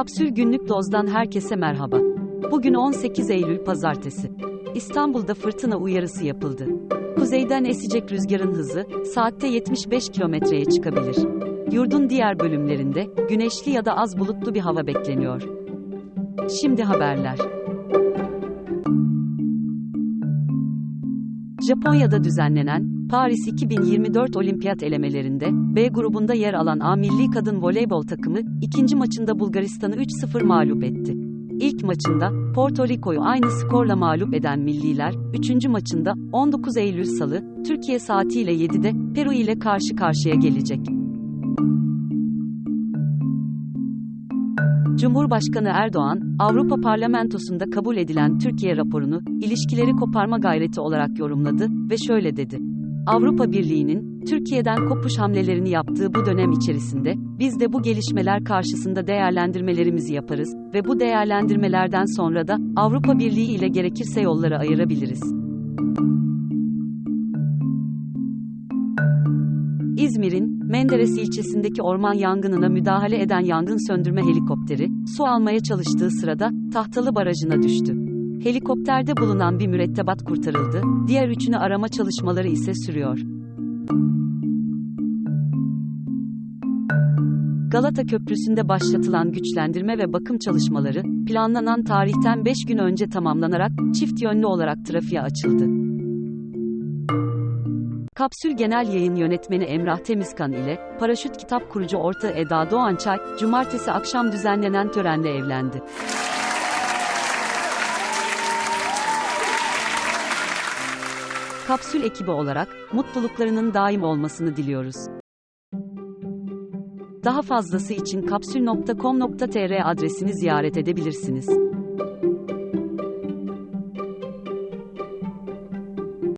Kapsül Günlük Doz'dan herkese merhaba. Bugün 18 Eylül Pazartesi. İstanbul'da fırtına uyarısı yapıldı. Kuzeyden esecek rüzgarın hızı, saatte 75 kilometreye çıkabilir. Yurdun diğer bölümlerinde, güneşli ya da az bulutlu bir hava bekleniyor. Şimdi haberler. Japonya'da düzenlenen Paris 2024 Olimpiyat elemelerinde B grubunda yer alan A milli kadın voleybol takımı ikinci maçında Bulgaristan'ı 3-0 mağlup etti. İlk maçında Porto Rico'yu aynı skorla mağlup eden milliler, 3. maçında 19 Eylül Salı, Türkiye saatiyle 7'de Peru ile karşı karşıya gelecek. Cumhurbaşkanı Erdoğan, Avrupa Parlamentosu'nda kabul edilen Türkiye raporunu, ilişkileri koparma gayreti olarak yorumladı ve şöyle dedi. Avrupa Birliği'nin, Türkiye'den kopuş hamlelerini yaptığı bu dönem içerisinde, biz de bu gelişmeler karşısında değerlendirmelerimizi yaparız ve bu değerlendirmelerden sonra da, Avrupa Birliği ile gerekirse yolları ayırabiliriz. İzmir'in Menderes ilçesindeki orman yangınına müdahale eden yangın söndürme helikopteri, su almaya çalıştığı sırada Tahtalı Barajı'na düştü. Helikopterde bulunan bir mürettebat kurtarıldı, diğer üçünü arama çalışmaları ise sürüyor. Galata Köprüsü'nde başlatılan güçlendirme ve bakım çalışmaları, planlanan tarihten 5 gün önce tamamlanarak, çift yönlü olarak trafiğe açıldı. Kapsül Genel Yayın Yönetmeni Emrah Temizkan ile Paraşüt Kitap Kurucu ortağı Eda Doğançay, cumartesi akşam düzenlenen törenle evlendi. Kapsül ekibi olarak mutluluklarının daim olmasını diliyoruz. Daha fazlası için kapsül.com.tr adresini ziyaret edebilirsiniz.